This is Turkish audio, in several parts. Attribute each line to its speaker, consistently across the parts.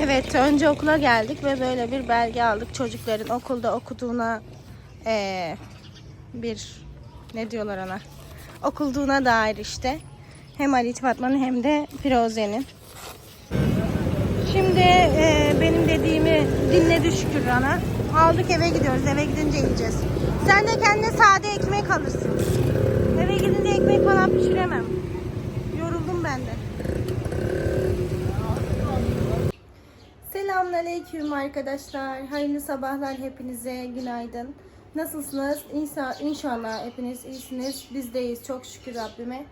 Speaker 1: Evet, önce okula geldik ve böyle bir belge aldık. Çocukların okulda okuduğuna eee, bir ne diyorlar ona? Okulduğuna dair işte. Hem Ali Fatma'nın hem de Firuze'nin. Şimdi eee, benim dediğimi dinledi şükür ana. Aldık eve gidiyoruz. Eve gidince yiyeceğiz. Sen de kendine sade ekmek alırsın. Eve gidince ekmek falan pişiremem. Yoruldum ben de. Selamünaleyküm arkadaşlar. Hayırlı sabahlar hepinize. Günaydın. Nasılsınız? İnsa, inşallah hepiniz iyisiniz. Biz deyiz çok şükür Rabbime.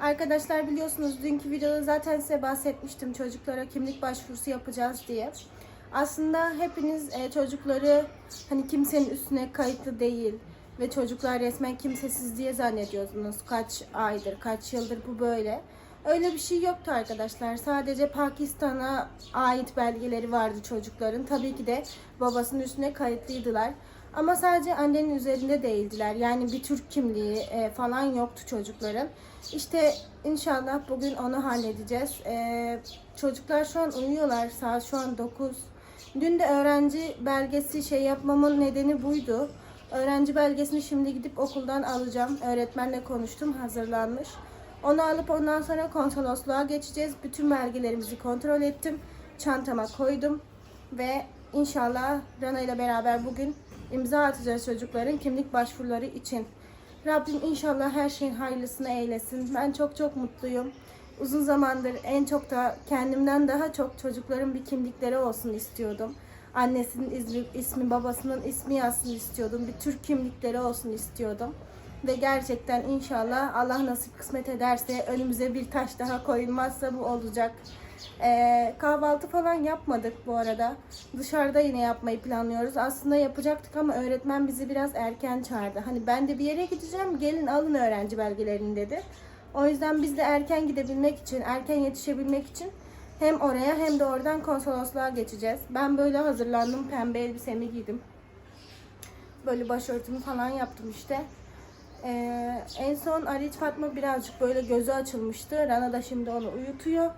Speaker 1: Arkadaşlar biliyorsunuz dünkü videoda zaten size bahsetmiştim çocuklara kimlik başvurusu yapacağız diye. Aslında hepiniz e, çocukları hani kimsenin üstüne kayıtlı değil ve çocuklar resmen kimsesiz diye zannediyorsunuz. Kaç aydır, kaç yıldır bu böyle. Öyle bir şey yoktu arkadaşlar. Sadece Pakistan'a ait belgeleri vardı çocukların. Tabii ki de babasının üstüne kayıtlıydılar. Ama sadece annenin üzerinde değildiler. Yani bir Türk kimliği e, falan yoktu çocukların. İşte inşallah bugün onu halledeceğiz. E, çocuklar şu an uyuyorlar. Saat şu an 9. Dün de öğrenci belgesi şey yapmamın nedeni buydu. Öğrenci belgesini şimdi gidip okuldan alacağım. Öğretmenle konuştum, hazırlanmış. Onu alıp ondan sonra konsolosluğa geçeceğiz. Bütün belgelerimizi kontrol ettim. Çantama koydum. Ve inşallah Rana ile beraber bugün imza atacağız çocukların kimlik başvuruları için. Rabbim inşallah her şeyin hayırlısını eylesin. Ben çok çok mutluyum. Uzun zamandır en çok da kendimden daha çok çocukların bir kimlikleri olsun istiyordum. Annesinin ismi babasının ismi yazsın istiyordum. Bir Türk kimlikleri olsun istiyordum. Ve gerçekten inşallah Allah nasip kısmet ederse önümüze bir taş daha koyulmazsa bu olacak. Ee, kahvaltı falan yapmadık bu arada. Dışarıda yine yapmayı planlıyoruz. Aslında yapacaktık ama öğretmen bizi biraz erken çağırdı. Hani ben de bir yere gideceğim gelin alın öğrenci belgelerini dedi. O yüzden biz de erken gidebilmek için, erken yetişebilmek için hem oraya hem de oradan konsolosluğa geçeceğiz. Ben böyle hazırlandım. Pembe elbisemi giydim. Böyle başörtümü falan yaptım işte. Ee, en son Aliç Fatma birazcık böyle gözü açılmıştı. Rana da şimdi onu uyutuyor.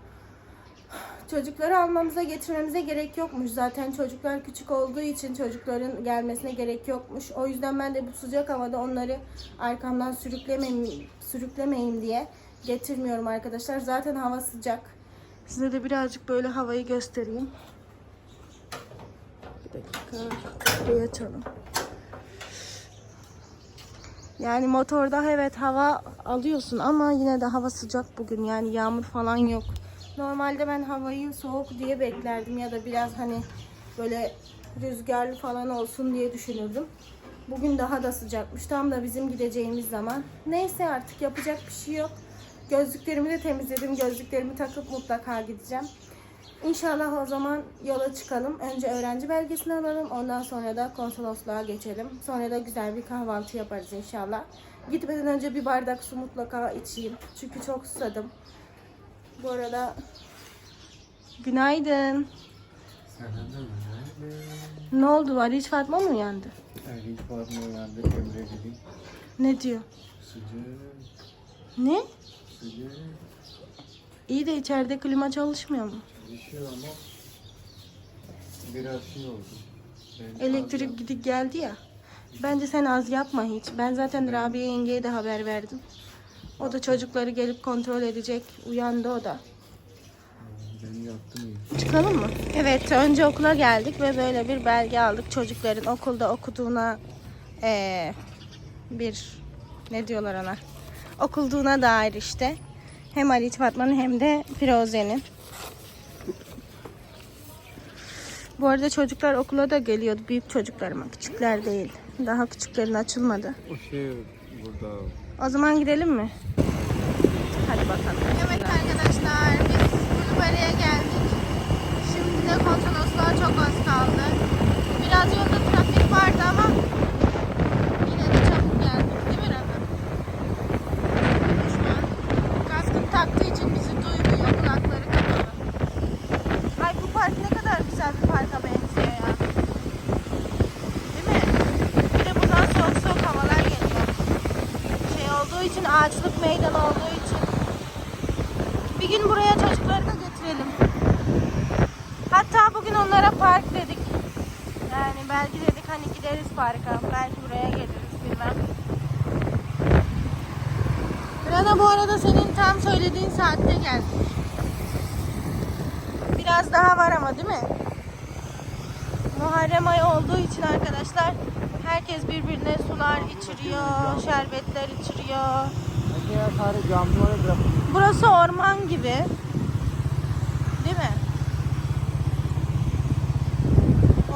Speaker 1: Çocukları almamıza getirmemize gerek yokmuş. Zaten çocuklar küçük olduğu için çocukların gelmesine gerek yokmuş. O yüzden ben de bu sıcak havada onları arkamdan sürüklemeyeyim, sürüklemeyeyim diye getirmiyorum arkadaşlar. Zaten hava sıcak. Size de birazcık böyle havayı göstereyim. Bir dakika. Kapıyı açalım. Yani motorda evet hava alıyorsun ama yine de hava sıcak bugün. Yani yağmur falan yok. Normalde ben havayı soğuk diye beklerdim ya da biraz hani böyle rüzgarlı falan olsun diye düşünürdüm. Bugün daha da sıcakmış. Tam da bizim gideceğimiz zaman. Neyse artık yapacak bir şey yok. Gözlüklerimi de temizledim. Gözlüklerimi takıp mutlaka gideceğim. İnşallah o zaman yola çıkalım. Önce öğrenci belgesini alalım. Ondan sonra da konsolosluğa geçelim. Sonra da güzel bir kahvaltı yaparız inşallah. Gitmeden önce bir bardak su mutlaka içeyim. Çünkü çok susadım. Bu arada günaydın.
Speaker 2: Mi?
Speaker 1: Ne oldu? Ali hiç Fatma mı uyandı?
Speaker 2: Yani hiç Fatma uyandı Emre dedi.
Speaker 1: Ne diyor?
Speaker 2: Sıcak,
Speaker 1: Ne?
Speaker 2: sıcak.
Speaker 1: İyi de içeride klima çalışmıyor mu?
Speaker 2: Çalışıyor ama biraz şey oldu. Ben
Speaker 1: Elektrik gidip geldi ya. Bence sen az yapma hiç. Ben zaten Rabia yengeye de haber verdim. O da çocukları gelip kontrol edecek. Uyandı o da.
Speaker 2: Ben yaptım iyi.
Speaker 1: Çıkalım mı? Evet, önce okula geldik ve böyle bir belge aldık. Çocukların okulda okuduğuna eee, bir ne diyorlar ona? Okulduğuna dair işte. Hem Ali Fatma'nın hem de Firuze'nin. Bu arada çocuklar okula da geliyordu. Büyük çocuklar ama küçükler değil. Daha küçüklerin açılmadı.
Speaker 2: O şey burada
Speaker 1: O zaman gidelim mi? Hadi bakalım. Evet arkadaşlar biz Gülbare'ye geldik. Şimdi de konsolosluğa çok az kaldı. Biraz yolda trafik vardı ama yine de çabuk geldik değil mi Rana? Şu an kaskını taktığı için bizi duymuyor. Kulakları kapalı. Ay bu park ne kadar güzel bir parka benziyor ya. Değil mi? Bir de buradan soğuk soğuk havalar geliyor şey olduğu için ağaçlık meydan olduğu için bir gün buraya çocukları da getirelim. Hatta bu park dedik. Yani belki dedik hani gideriz parka. Belki buraya geliriz bilmem. Rana bu arada senin tam söylediğin saatte geldik. Biraz daha var ama değil mi? Muharrem ayı olduğu için arkadaşlar herkes birbirine sular içiriyor, şerbetler içiriyor.
Speaker 2: Ya sadece camları bırak.
Speaker 1: Burası orman gibi. Değil mi?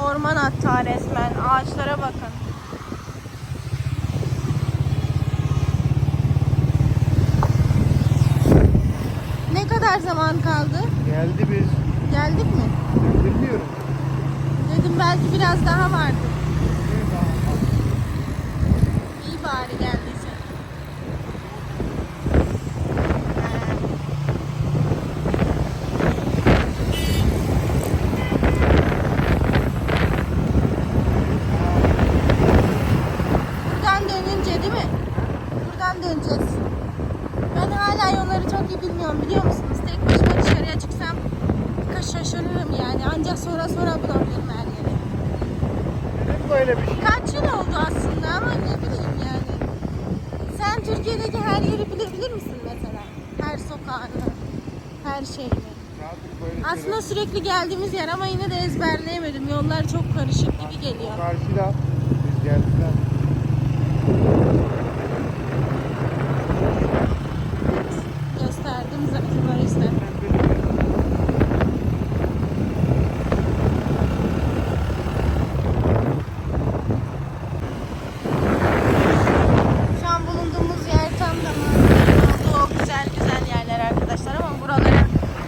Speaker 1: Orman hatta resmen. Ağaçlara bakın. Ne kadar zaman kaldı?
Speaker 2: Geldi biz.
Speaker 1: Geldik mi?
Speaker 2: Bilmiyorum.
Speaker 1: Dedim belki biraz daha vardı. İyi bari geldiyse. Buradan dönünce değil mi? Buradan döneceğiz. Ben hala yolları çok iyi bilmiyorum biliyor musunuz? Tek başıma dışarıya çıksam şaşırırım yani. Ancak sonra bulabilirim her yeri.
Speaker 2: Neden böyle bir şey?
Speaker 1: Kaç yıl oldu aslında ama ne bileyim yani. Sen Türkiye'deki her yeri bilebilir misin mesela? Her sokağını, her şeyini. Aslında sürekli geldiğimiz yer ama yine de ezberleyemedim. Yollar çok karışık gibi geliyor.
Speaker 2: Karşıda biz geldiler.
Speaker 1: Gösterdim zaten o yüzden. Şu an bulunduğumuz yer tam da olduğu o güzel güzel yerler arkadaşlar ama buraları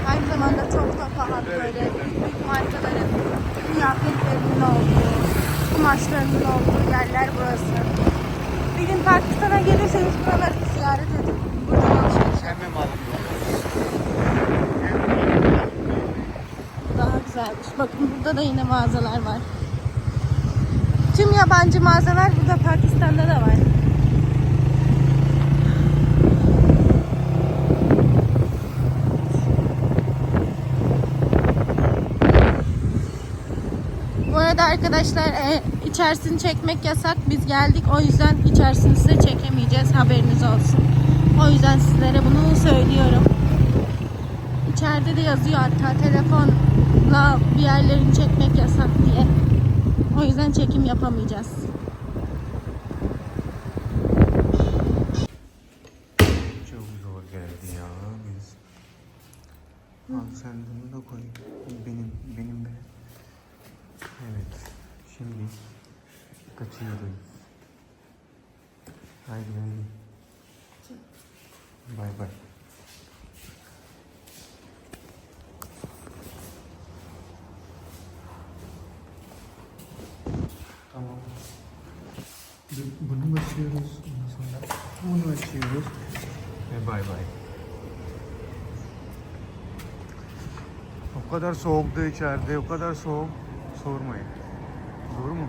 Speaker 1: aynı zamanda çok da pahalı böyle büyük markaların kıyafetlerinin olduğu, kumaşlarının olduğu yerler burası. Bir gün Pakistan'a gelirseniz buraları bir ziyaret edin. Buradan alışveriş yapın.
Speaker 2: Hemen aldım.
Speaker 1: Güzelmiş. Bakın burada da yine mağazalar var. Tüm yabancı mağazalar burada Pakistan'da da var. Bu arada arkadaşlar e, içerisini çekmek yasak. Biz geldik o yüzden içerisini size çekemeyeceğiz. Haberiniz olsun. O yüzden sizlere bunu söylüyorum. İçeride de yazıyor hatta telefonla bir yerlerini çekmek yasak diye. O yüzden çekim yapamayacağız.
Speaker 2: Çok zor geldi ya biz. Al sen bunu da koy. Benim, benim de. Evet. Şimdi kaçıyoruz. Haydi haydi. Bay bay. Bunu açıyoruz. Ondan sonra bunu açıyoruz. Ve bay bay. O kadar soğuktu içeride, o kadar soğuk. Sormayın. Doğru mu?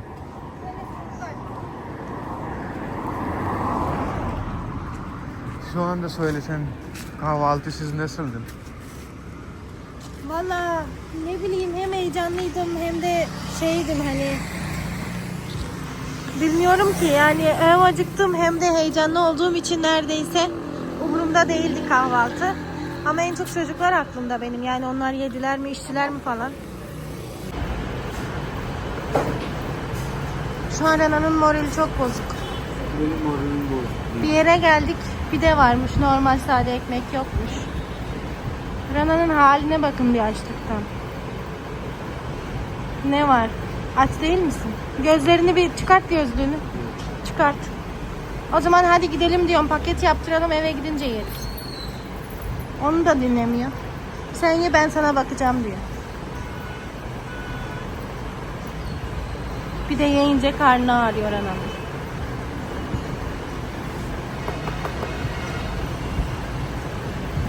Speaker 2: Şu anda söylesen kahvaltı siz nasıldın?
Speaker 1: Valla ne bileyim hem heyecanlıydım hem de şeydim hani bilmiyorum ki yani hem acıktım hem de heyecanlı olduğum için neredeyse umurumda değildi kahvaltı. Ama en çok çocuklar aklımda benim yani onlar yediler mi içtiler mi falan. Şu an Rena'nın morali çok bozuk.
Speaker 2: Benim moralim bozuk.
Speaker 1: Bir yere geldik pide varmış normal sade ekmek yokmuş. Rana'nın haline bakın bir açlıktan. Ne var? Aç değil misin? Gözlerini bir çıkart gözlüğünü. Çıkart. O zaman hadi gidelim diyorum paket yaptıralım eve gidince yeriz. Onu da dinlemiyor. Sen ye ben sana bakacağım diyor. Bir de yiyince karnı ağrıyor anam.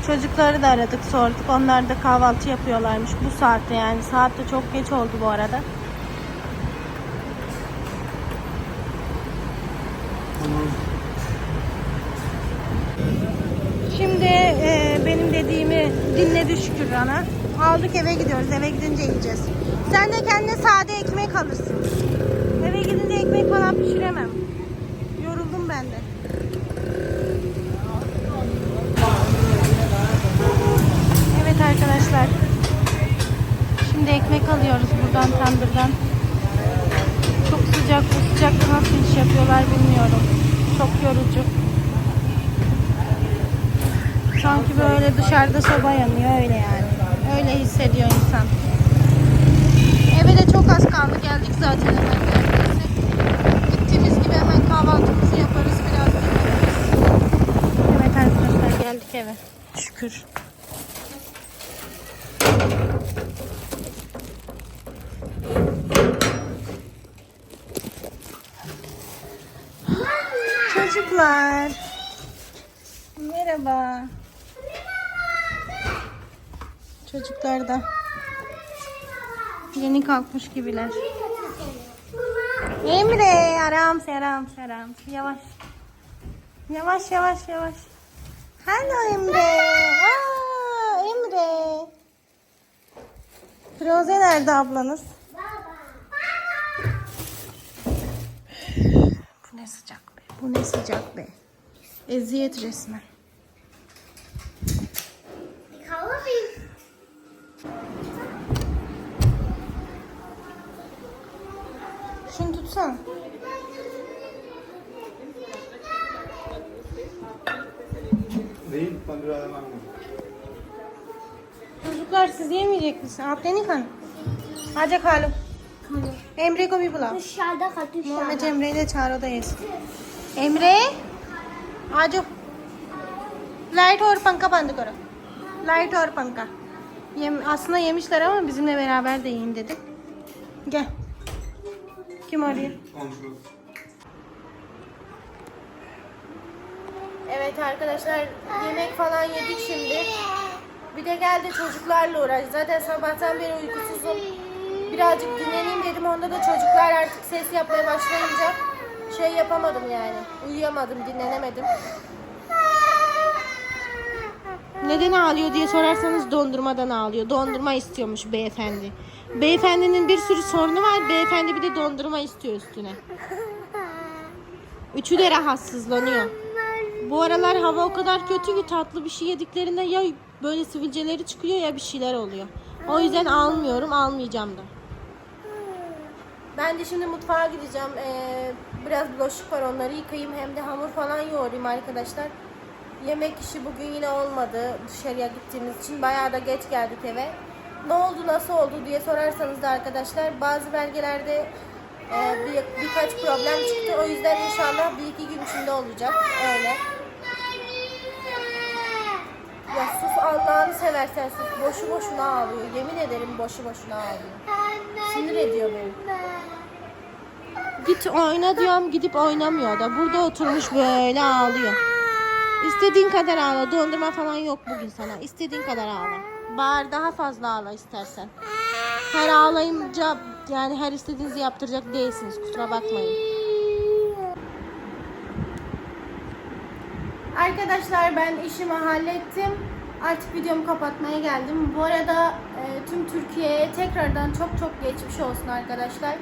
Speaker 1: Çocukları da aradık sorduk. Onlar da kahvaltı yapıyorlarmış bu saatte yani. Saat de çok geç oldu bu arada.
Speaker 2: Tamam.
Speaker 1: Şimdi e, benim dediğimi dinledi şükür ana. Aldık eve gidiyoruz. Eve gidince yiyeceğiz. Sen de kendine sade ekmek alırsın. Eve gidince ekmek falan pişiremem. Yoruldum ben de. Evet arkadaşlar. Şimdi ekmek alıyoruz buradan tandırdan. Çok sıcak bu sıcakta nasıl iş yapıyorlar bilmiyorum. Çok yorucu. Sanki böyle dışarıda soba yanıyor öyle yani. Öyle hissediyor insan. Eve de çok az kaldı. Geldik zaten hemen. Gittiğimiz gibi hemen kahvaltımızı yaparız. Biraz dinleniriz. Evet arkadaşlar geldik eve. Şükür. Çocuklar. Merhaba. Çocuklar da yeni kalkmış gibiler. Emre, aram, seram, seram. Yavaş. Yavaş, yavaş, yavaş. Hello Emre. Aa, Emre. Firuze nerede ablanız? Bu ne sıcak be. Bu ne sıcak be. Eziyet resmen. Şunu tutsana.
Speaker 2: Değil,
Speaker 1: Çocuklar siz yemeyecek misin? Atlenik hanım. Hacı kalım. Emre ko bir bula.
Speaker 3: Dışarıda kal, dışarıda.
Speaker 1: Muhammed Emre'yi de çağır o da yesin. Emre. Hacı. Light or panka bandı karo. Light or panka. Yem, aslında yemişler ama bizimle beraber de yiyin dedik. Gel. Kim arıyor? Evet arkadaşlar yemek falan yedik şimdi. Bir de geldi çocuklarla uğraş. Zaten sabahtan beri uykusuzum. Birazcık dinleneyim dedim. Onda da çocuklar artık ses yapmaya başlayınca şey yapamadım yani. Uyuyamadım, dinlenemedim. Neden ağlıyor diye sorarsanız dondurmadan ağlıyor. Dondurma istiyormuş beyefendi. Beyefendinin bir sürü sorunu var. Beyefendi bir de dondurma istiyor üstüne. Üçü de rahatsızlanıyor. Bu aralar hava o kadar kötü ki tatlı bir şey yediklerinde ya böyle sivilceleri çıkıyor ya bir şeyler oluyor. O yüzden almıyorum, almayacağım da. Ben de şimdi mutfağa gideceğim. Ee, biraz bulaşık var onları yıkayayım hem de hamur falan yoğurayım arkadaşlar. Yemek işi bugün yine olmadı dışarıya gittiğimiz için. Bayağı da geç geldik eve. Ne oldu, nasıl oldu diye sorarsanız da arkadaşlar bazı belgelerde e, bir, birkaç problem çıktı. O yüzden inşallah bir iki gün içinde olacak. Öyle. Ya sus Allah'ını seversen sus. Boşu boşuna ağlıyor. Yemin ederim boşu boşuna ağlıyor. Sinir ediyor beni. Git oyna diyorum gidip oynamıyor da. Burada oturmuş böyle ağlıyor. İstediğin kadar ağla. Dondurma falan yok bugün sana. İstediğin kadar ağla. Bağır daha fazla ağla istersen. Her ağlayınca yani her istediğinizi yaptıracak değilsiniz. Kusura bakmayın. Arkadaşlar ben işimi hallettim. Artık videomu kapatmaya geldim. Bu arada e, tüm Türkiye'ye tekrardan çok çok geçmiş olsun arkadaşlar.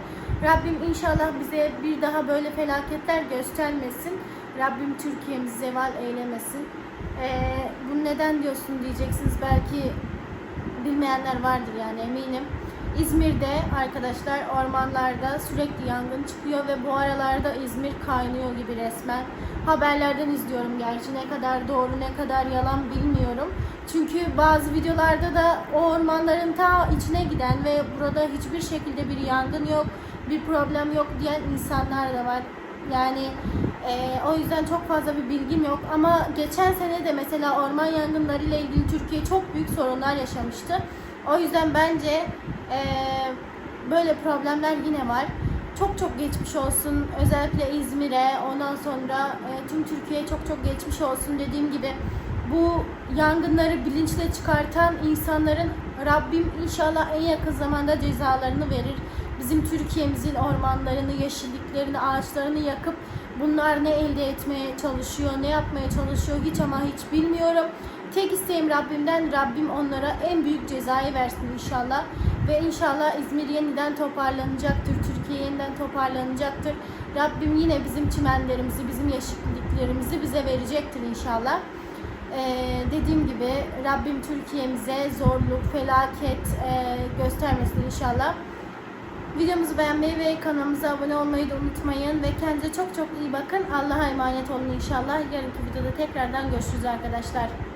Speaker 1: Rabbim inşallah bize bir daha böyle felaketler göstermesin. Rabbim Türkiye'mizi zeval eylemesin. E, bunu neden diyorsun diyeceksiniz. Belki bilmeyenler vardır yani eminim. İzmir'de arkadaşlar ormanlarda sürekli yangın çıkıyor ve bu aralarda İzmir kaynıyor gibi resmen. Haberlerden izliyorum gerçi ne kadar doğru ne kadar yalan bilmiyorum. Çünkü bazı videolarda da o ormanların ta içine giden ve burada hiçbir şekilde bir yangın yok, bir problem yok diyen insanlar da var. Yani e, o yüzden çok fazla bir bilgim yok ama geçen sene de mesela orman yangınları ile ilgili Türkiye çok büyük sorunlar yaşamıştı. O yüzden bence e, böyle problemler yine var. Çok çok geçmiş olsun özellikle İzmir'e ondan sonra e, tüm Türkiye'ye çok çok geçmiş olsun dediğim gibi bu yangınları bilinçle çıkartan insanların Rabbim inşallah en yakın zamanda cezalarını verir. Bizim Türkiye'mizin ormanlarını, yeşilliklerini, ağaçlarını yakıp bunlar ne elde etmeye çalışıyor, ne yapmaya çalışıyor hiç ama hiç bilmiyorum. Tek isteğim Rabbimden Rabbim onlara en büyük cezayı versin inşallah. Ve inşallah İzmir yeniden toparlanacaktır. Türkiye yeniden toparlanacaktır. Rabbim yine bizim çimenlerimizi, bizim yeşilliklerimizi bize verecektir inşallah. Ee, dediğim gibi Rabbim Türkiye'mize zorluk, felaket e, göstermesin inşallah. Videomuzu beğenmeyi ve kanalımıza abone olmayı da unutmayın. Ve kendinize çok çok iyi bakın. Allah'a emanet olun inşallah. Yarınki videoda tekrardan görüşürüz arkadaşlar.